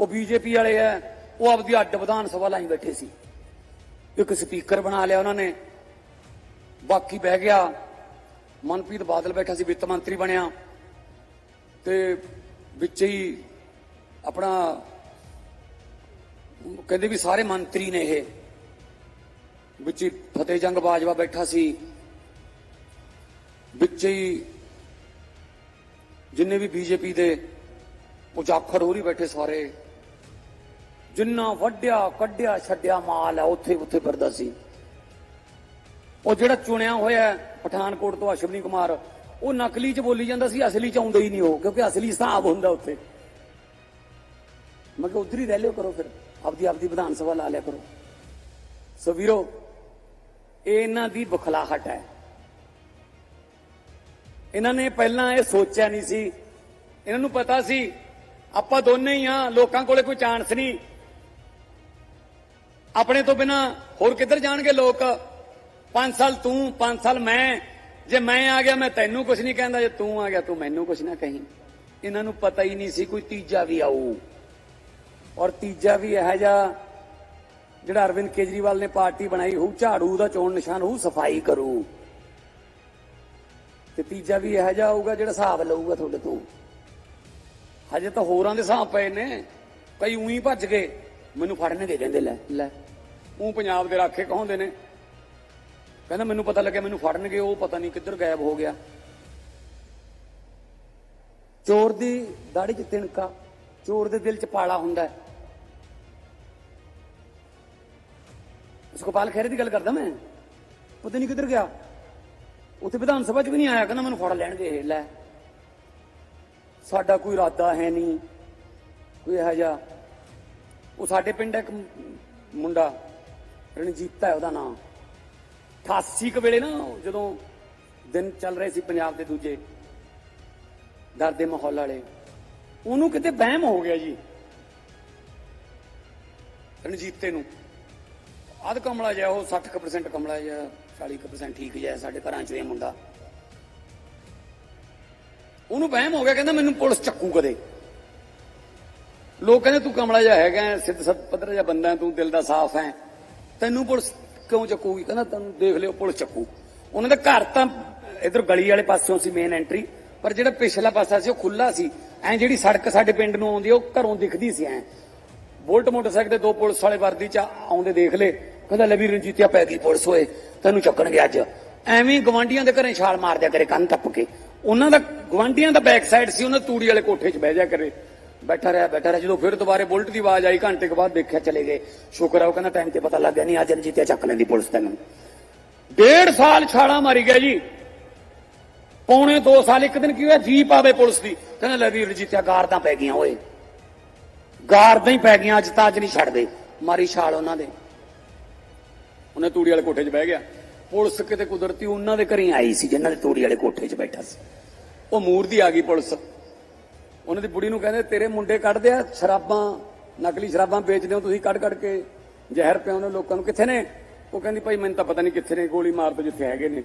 ਉਹ ਬੀਜੇਪੀ ਵਾਲੇ ਆ ਉਹ ਆਪਦੀ ਅੱਡ ਵਿਧਾਨ ਸਭਾ ਲਾਈ ਬੈਠੇ ਸੀ। ਇੱਕ ਸਪੀਕਰ ਬਣਾ ਲਿਆ ਉਹਨਾਂ ਨੇ। ਬਾਕੀ ਬਹਿ ਗਿਆ। ਮਨਪ੍ਰੀਤ ਬਾਦਲ ਬੈਠਾ ਸੀ, ਵਿੱਤ ਮੰਤਰੀ ਬਣਿਆ। ਤੇ ਵਿੱਚ ਹੀ ਆਪਣਾ ਕਹਿੰਦੇ ਵੀ ਸਾਰੇ ਮੰਤਰੀ ਨੇ ਇਹ। ਵਿੱਚ ਹੀ ਫਤਿਹ ਜੰਗ ਬਾਜਵਾ ਬੈਠਾ ਸੀ। ਵਿੱਚ ਹੀ ਜਿੰਨੇ ਵੀ ਬੀਜੇਪੀ ਦੇ ਉਜਾਖੜ ਹੋ ਰਹੀ ਬੈਠੇ ਸਾਰੇ। ਜਿੰਨਾ ਵੱਡਿਆ, ਕੱਢਿਆ, ਛੱਡਿਆ ਮਾਲ ਹੈ ਉੱਥੇ ਉੱਥੇ ਫਿਰਦਾ ਸੀ। ਉਹ ਜਿਹੜਾ ਚੁਣਿਆ ਹੋਇਆ ਪਠਾਨਕੋਟ ਤੋਂ ਅਸ਼ਵਨੀ ਕੁਮਾਰ, ਉਹ ਨਕਲੀ ਚ ਬੋਲੀ ਜਾਂਦਾ ਸੀ, ਅਸਲੀ ਚ ਆਉਂਦਾ ਹੀ ਨਹੀਂ ਉਹ, ਕਿਉਂਕਿ ਅਸਲੀ ਹਿਸਾਬ ਹੁੰਦਾ ਉੱਥੇ। ਮੈਂ ਕਿਹਾ, ਉਧਰ ਹੀ ਰਹਿ ਲਿਓ ਕਰੋ ਫਿਰ, ਆਪਦੀ ਆਪਦੀ ਵਿਧਾਨ ਸਭਾ ਲਾ ਲਿਆ ਕਰੋ। ਸੋ ਵੀਰੋ, ਇਹ ਇਹਨਾਂ ਦੀ ਬਖਲਾਹਟ ਹੈ। ਇਹਨਾਂ ਨੇ ਪਹਿਲਾਂ ਇਹ ਸੋਚਿਆ ਨਹੀਂ ਸੀ। ਇਹਨਾਂ ਨੂੰ ਪਤਾ ਸੀ, ਆਪਾਂ ਦੋਨੇ ਹੀ ਆ ਲੋਕਾਂ ਕੋਲੇ ਕੋਈ ਚਾਂਸ ਨਹੀਂ। ਆਪਣੇ ਤੋਂ ਬਿਨਾ ਹੋਰ ਕਿੱਧਰ ਜਾਣਗੇ ਲੋਕ? 5 ਸਾਲ ਤੂੰ 5 ਸਾਲ ਮੈਂ। ਜੇ ਮੈਂ ਆ ਗਿਆ, ਮੈਂ ਤੈਨੂੰ ਕੁਝ ਨਹੀਂ ਕਹਿੰਦਾ। ਜੇ ਤੂੰ ਆ ਗਿਆ, ਤੂੰ ਮੈਨੂੰ ਕੁਝ ਨਾ ਕਹੀਂ। ਇਹਨਾਂ ਨੂੰ ਪਤਾ ਹੀ ਨਹੀਂ ਸੀ ਕੋਈ ਤੀਜਾ ਵੀ ਆਊ। ਔਰ ਤੀਜਾ ਵੀ ਇਹ ਜਿਹਾ ਜਿਹੜਾ ਅਰਵਿੰਦ ਕੇਜਰੀਵਾਲ ਨੇ ਪਾਰਟੀ ਬਣਾਈ ਹੋਊ, ਝਾੜੂ ਦਾ ਚੋਣ ਨਿਸ਼ਾਨ ਹੋਊ, ਸਫ਼ਾਈ ਕਰੂ। ਤੇ ਤੀਜਾ ਵੀ ਇਹ ਜਿਹਾ ਹੋਊਗਾ ਜਿਹੜਾ ਹਿਸਾਬ ਲਊਗਾ ਤੁਹਾਡੇ ਤੋਂ। ਹਜੇ ਤਾਂ ਹੋਰਾਂ ਦੇ ਹਿਸਾਬ ਪਏ ਨੇ। ਕਈ ਉਹੀ ਭੱਜ ਗਏ। ਮੈਨੂੰ ਫੜਨਗੇ ਕਹਿੰਦੇ ਲੈ ਲੈ। ਉਹ ਪੰਜਾਬ ਦੇ ਰਾਖੇ ਕਹਾਉਂਦੇ ਨੇ। ਕਹਿੰਦਾ ਮੈਨੂੰ ਪਤਾ ਲੱਗਿਆ, ਮੈਨੂੰ ਫੜਨਗੇ, ਉਹ ਪਤਾ ਨਹੀਂ ਕਿੱਧਰ ਗਾਇਬ ਹੋ ਗਿਆ। ਚੋਰ ਦੀ ਦਾੜੀ 'ਚ ਤਿਣਕਾ, ਚੋਰ ਦੇ ਦਿਲ 'ਚ ਪਾਲਾ ਹੁੰਦਾ ਹੈ। ਉਸ ਗੋਪਾਲ ਖਹਿਰੇ ਦੀ ਗੱਲ ਕਰਦਾ ਮੈਂ। ਪਤਾ ਨਹੀਂ ਕਿੱਧਰ ਗਿਆ। ਉੱਥੇ ਵਿਧਾਨ ਸਭਾ 'ਚ ਵੀ ਨਹੀਂ ਆਇਆ, ਕਹਿੰਦਾ ਮੈਨੂੰ ਫੜ ਲੈਣਗੇ, ਇਹ ਲੈ। ਸਾਡਾ ਕੋਈ ਇਰਾਦਾ ਹੈ ਨਹੀਂ। ਕੋਈ ਇਹੋ ਜਿਹਾ। ਉਹ ਸਾਡੇ ਪਿੰਡ ਇੱਕ ਮੁੰਡਾ ਰਣਜੀਤਾ ਹੈ ਉਹਦਾ ਨਾਮ। 88 ਕੁ ਵੇਲੇ ਨਾ ਜਦੋਂ ਦਿਨ ਚੱਲ ਰਹੇ ਸੀ ਪੰਜਾਬ ਦੇ ਦੂਜੇ ਡਰ ਦੇ ਮਾਹੌਲ ਵਾਲੇ, ਉਹਨੂੰ ਕਿਤੇ ਵਹਿਮ ਹੋ ਗਿਆ ਜੀ। ਰਣਜੀਤੇ ਨੂੰ। ਅੱਧ ਕਮਲਾ ਜਿਹਾ, ਉਹ 60% ਕਮਲਾ ਜਿਹਾ 40% ਠੀਕ ਜਿਹਾ ਸਾਡੇ ਘਰਾਂ 'ਚ ਇਹ ਮੁੰਡਾ। ਉਹਨੂੰ ਵਹਿਮ ਹੋ ਗਿਆ, ਕਹਿੰਦਾ ਮੈਨੂੰ ਪੁਲਿਸ ਚੱਕੂ ਕਦੇ। ਲੋਕ ਕਹਿੰਦੇ ਤੂੰ ਕਮਲਾ ਜਿਹਾ ਹੈਗਾ, ਸਿੱਧ ਸਤ ਪੱਧਰ ਜਿਹਾ ਬੰਦਾ, ਤੂੰ ਦਿਲ ਦਾ ਸਾਫ਼ ਹੈ। ਤੈਨੂੰ ਪੁਲਿਸ ਕਿਉਂ ਚੱਕੂਗੀ? ਕਹਿੰਦਾ ਤੈਨੂੰ ਦੇਖ ਲਿਓ, ਪੁਲਿਸ ਚੱਕੂ। ਉਹਨਾਂ ਦੇ ਘਰ ਤਾਂ ਇਧਰ ਗਲੀ ਵਾਲੇ ਪਾਸਿਓਂ ਸੀ ਮੇਨ ਐਂਟਰੀ ਪਰ ਜਿਹੜਾ ਪਿਛਲਾ ਪਾਸਾ ਸੀ, ਉਹ ਖੁੱਲਾ ਸੀ। ਐ ਜਿਹੜੀ ਸੜਕ ਸਾਡੇ ਪਿੰਡ ਨੂੰ ਆਉਂਦੀ ਉਹ ਘਰੋਂ ਦਿਖਦੀ ਸੀ ਐ। ਬੁਲਟ ਮੋਟਰਸਾਈਕਲ ਤੇ ਦੋ ਪੁਲਿਸ ਵਾਲੇ ਵਰਦੀ ਚ ਆਉਂਦੇ ਦੇਖ ਲੇ ਕਹਿੰਦਾ, ਲੈ ਵੀ ਰਣਜੀਤਿਆ ਪੈ ਗਈ ਪੁਲਿਸ ਹੋਏ ਤੈਨੂੰ ਚੱਕਣਗੇ ਅੱਜ। ਐਵੇਂ ਗਵਾਂਡੀਆਂ ਦੇ ਘਰੇ ਛਾਲ ਮਾਰ ਦਿਆ ਕਰੇ, ਕੰਨ ਟੱਪ ਕੇ। ਉਹਨਾਂ ਦਾ ਗਵਾਂਡੀਆਂ ਦਾ ਬੈਕ ਸਾਈਡ ਸੀ, ਉਹਨਾਂ ਤੂੜੀ ਵਾਲੇ ਕੋਠੇ 'ਚ ਬਹਿ ਜਾ ਕਰੇ। ਬੈਠਾ ਰਿਹਾ ਬੈਠਾ ਰਿਹਾ। ਜਦੋਂ ਫਿਰ ਦੁਬਾਰੇ ਬੁਲਟ ਦੀ ਆਵਾਜ਼ ਆਈ, ਘੰਟੇ ਕੁ ਬਾਅਦ ਦੇਖਿਆ ਚਲੇ ਗਏ। ਸ਼ੁਕਰ ਆ ਉਹ ਕਹਿੰਦਾ ਟਾਈਮ ਤੇ ਪਤਾ ਲੱਗ ਗਿਆ ਨਹੀਂ, ਅੱਜ ਰਣਜੀਤਿਆ ਚੱਕ ਲੈਂਦੀ ਪੁਲਿਸ ਤੈਨੂੰ। ਡੇਢ ਸਾਲ ਛਾਲਾ ਮਾਰੀ ਗਿਆ ਜੀ। ਪੌਣੇ 2 ਸਾਲ, ਇੱਕ ਦਿਨ ਕੀ ਹੋਇਆ? ਜੀਪ ਆਵੇ ਪੁਲਿਸ ਦੀ। ਕਹਿੰਦਾ ਲੈ ਵੀ ਰਣਜੀਤਿਆ ਗਾਰਦਾਂ ਪੈ ਗਈਆਂ ਓਏ। ਗਾਰਦਾਂ ਹੀ ਪੈ ਗਈਆਂ, ਅੱਜ ਤਾਂ ਅੱਜ ਨਹੀਂ ਛੱਡਦੇ। ਮਾਰੀ ਛਾਲ ਉਹਨਾਂ ਦੇ। ਉਹਨੇ ਤੂੜੀ ਵਾਲੇ ਕੋਠੇ 'ਚ ਬਹਿ ਗਿਆ। ਪੁਲਿਸ ਕਿਤੇ ਕੁਦਰਤੀ ਉਹਨਾਂ ਦੇ ਘਰੇ ਆਈ ਸੀ, ਜਿਨ੍ਹਾਂ ਦੇ ਤੂੜੀ ਵਾਲੇ ਕੋਠੇ 'ਚ ਬੈਠਾ ਸੀ। ਉਹ ਮੂਰਦੀ ਆ ਗਈ ਪੁਲਿਸ। ਉਹਨਾਂ ਦੀ ਬੁੜੀ ਨੂੰ ਕਹਿੰਦੇ, ਤੇਰੇ ਮੁੰਡੇ ਕੱਢਦੇ ਆ, ਸ਼ਰਾਬਾਂ, ਨਕਲੀ ਸ਼ਰਾਬਾਂ ਵੇਚਦੇ ਹੋ ਤੁਸੀਂ ਕੱਢ ਕੱਢ ਕੇ। ਜ਼ਹਿਰ ਪਿਆਉਂਦੇ ਲੋਕਾਂ ਨੂੰ। ਕਿੱਥੇ ਨੇ? ਉਹ ਕਹਿੰਦੀ, ਭਾਈ, ਮੈਨੂੰ ਤਾਂ ਪਤਾ ਨਹੀਂ ਕਿੱਥੇ ਨੇ, ਗੋਲੀ ਮਾਰ ਦੋ ਜਿੱਥੇ ਹੈਗੇ ਨੇ।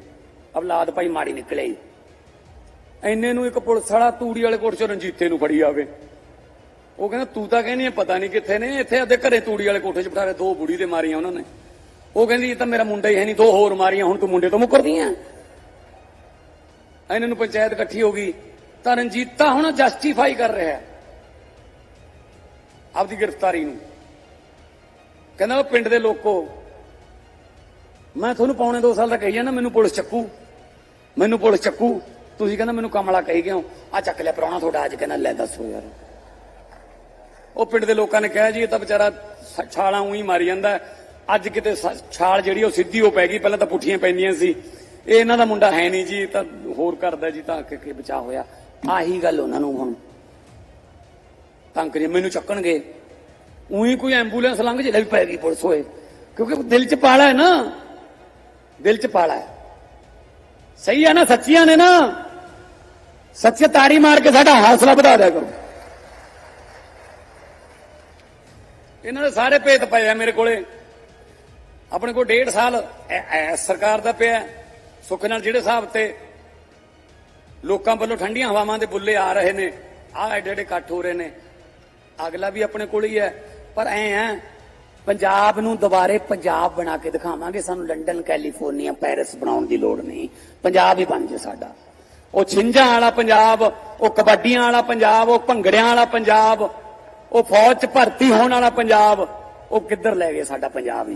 ਔਲਾਦ ਭਾਈ ਮਾੜੀ ਨਿਕਲੇ ਈ। ਐਨੇ ਨੂੰ ਇੱਕ ਪੁਲਿਸ ਵਾਲਾ ਤੂੜੀ ਵਾਲੇ ਕੋਠੇ 'ਚੋਂ ਰਣਜੀਤੇ ਨੂੰ ਫੜੀ ਆਵੇ। ਉਹ ਕਹਿੰਦਾ, ਤੂੰ ਤਾਂ ਕਹਿੰਦੀ ਹੈ ਪਤਾ ਨਹੀਂ ਕਿੱਥੇ ਨੇ, ਇੱਥੇ ਅੱਧੇ ਘਰੇ ਤੂੜੀ ਵਾਲੇ ਕੋਠੇ 'ਚ ਬਿਠਾ ਰਹੇ ਦੋ ਬੁੜੀ ਦੇ ਮਾਰੀਆਂ ਉਹਨਾਂ ਨੇ। ਉਹ ਕਹਿੰਦੀ, ਇਹ ਤਾਂ ਮੇਰਾ ਮੁੰਡਾ ਹੀ ਹੈ ਨਹੀਂ, ਦੋ ਹੋਰ ਮਾਰੀਆਂ, ਹੁਣ ਤੂੰ ਮੁੰਡੇ ਤੋਂ ਮੁੱਕਰਦੀ ਆ? ਇਹਨਾਂ ਨੂੰ ਪੰਚਾਇਤ ਇਕੱਠੀ ਹੋ ਗਈ। ਤਾਂ ਰਣਜੀਤਾ ਹੁਣ ਜਸਟੀਫਾਈ ਕਰ ਰਿਹਾ ਹੈ। ਆਪਦੀ ਗ੍ਰਿਫਤਾਰੀ ਨੂੰ। ਕਹਿੰਦਾ ਉਹ ਪਿੰਡ ਦੇ ਲੋਕੋ, ਮੈਂ ਤੁਹਾਨੂੰ ਪੌਣੇ 2 ਸਾਲ ਦਾ ਕਹੀ ਜਾਂਦਾ ਮੈਨੂੰ ਪੁਲਿਸ ਚੱਕੂ। ਮੈਨੂੰ ਪੁਲਿਸ ਚੱਕੂ। ਤੁਸੀਂ ਕਹਿੰਦਾ ਮੈਨੂੰ ਕਮਲਾ ਕਹੀ ਗਏ ਹੋ ਆ ਚੱਕ ਲਿਆ ਪ੍ਰਾਹੁਣਾ ਤੁਹਾਡਾ ਅੱਜ, ਕਹਿੰਦਾ ਲੈ ਦੱਸੋ ਯਾਰ। ਉਹ ਪਿੰਡ ਦੇ ਲੋਕਾਂ ਨੇ ਕਿਹਾ ਜੀ, ਇਹ ਤਾਂ ਵਿਚਾਰਾ ਛਾਲਾਂ ਉਹੀ ਮਾਰੀ ਜਾਂਦਾ ਅੱਜ ਕਿਤੇ ਸ- ਛਾਲ ਜਿਹੜੀ ਉਹ ਸਿੱਧੀ ਹੋ ਪੈ ਗਈ, ਪਹਿਲਾਂ ਤਾਂ ਪੁੱਠੀਆਂ ਪੈਂਦੀਆਂ ਸੀ। ਇਹ ਇਹਨਾਂ ਦਾ ਮੁੰਡਾ ਹੈ ਨਹੀਂ ਜੀ, ਇਹ ਤਾਂ ਹੋਰ ਕਰਦਾ ਜੀ, ਤਾਂ ਕਿ ਕਿ ਬਚਾ ਹੋਇਆ। ਆਹੀ ਗੱਲ ਉਹਨਾਂ ਨੂੰ ਹੁਣ। ਤੰਗ ਕਰੀ ਮੈਨੂੰ ਚੱਕਣਗੇ। ਉਹੀ ਕੋਈ ਐਂਬੂਲੈਂਸ ਲੰਘ ਜੇ ਵੀ ਪੈ ਗਈ ਪੁਲਿਸ ਹੋਏ ਕਿਉਂਕਿ ਦਿਲ 'ਚ ਪਾਲਾ ਹੈ ਨਾ। ਦਿਲ 'ਚ ਪਾਲਾ ਹੈ। ਸਹੀ ਹੈ ਨਾ, ਸੱਚੀਆਂ ਨੇ ਨਾ। ਸੱਚੇ ਤਾੜੀ ਮਾਰ ਕੇ ਸਾਡਾ ਹੌਸਲਾ ਵਧਾ ਦਿਆ ਕਰੋ। ਇਹਨਾਂ ਦੇ ਸਾਰੇ ਭੇਤ ਪਏ ਆ ਮੇਰੇ ਕੋਲੇ। ਆਪਣੇ ਕੋਲ ਡੇਢ ਸਾਲ ਐ- ਸਰਕਾਰ ਦਾ ਪਿਆ। ਸੁੱਖ ਨਾਲ ਜਿਹੜੇ ਹਿਸਾਬ ਤੇ ਲੋਕਾਂ ਵੱਲੋਂ ਠੰਡੀਆਂ ਹਵਾਵਾਂ ਦੇ ਬੁੱਲੇ ਆ ਰਹੇ ਨੇ। ਆਹ ਐਡੇ ਐਡੇ ਇਕੱਠ ਹੋ ਰਹੇ ਨੇ। ਅਗਲਾ ਵੀ ਆਪਣੇ ਕੋਲ ਹੀ ਹੈ। ਪਰ ਐ ਹੈ, ਪੰਜਾਬ ਨੂੰ ਦੁਬਾਰੇ ਪੰਜਾਬ ਬਣਾ ਕੇ ਦਿਖਾਵਾਂਗੇ। ਸਾਨੂੰ ਲੰਡਨ, ਕੈਲੀਫੋਰਨੀਆ, ਪੈਰਿਸ ਬਣਾਉਣ ਦੀ ਲੋੜ ਨਹੀਂ। ਪੰਜਾਬ ਹੀ ਬਣ ਜੇ ਸਾਡਾ। ਉਹ ਛਿੰਝਾਂ ਵਾਲਾ ਪੰਜਾਬ, ਉਹ ਕਬੱਡੀਆਂ ਵਾਲਾ ਪੰਜਾਬ, ਉਹ ਭੰਗੜਿਆਂ ਵਾਲਾ ਪੰਜਾਬ, ਉਹ ਫੌਜ ਚ ਭਰਤੀ ਹੋਣ ਵਾਲਾ ਪੰਜਾਬ, ਉਹ ਕਿੱਧਰ ਲੈ ਗਏ ਸਾਡਾ ਪੰਜਾਬ?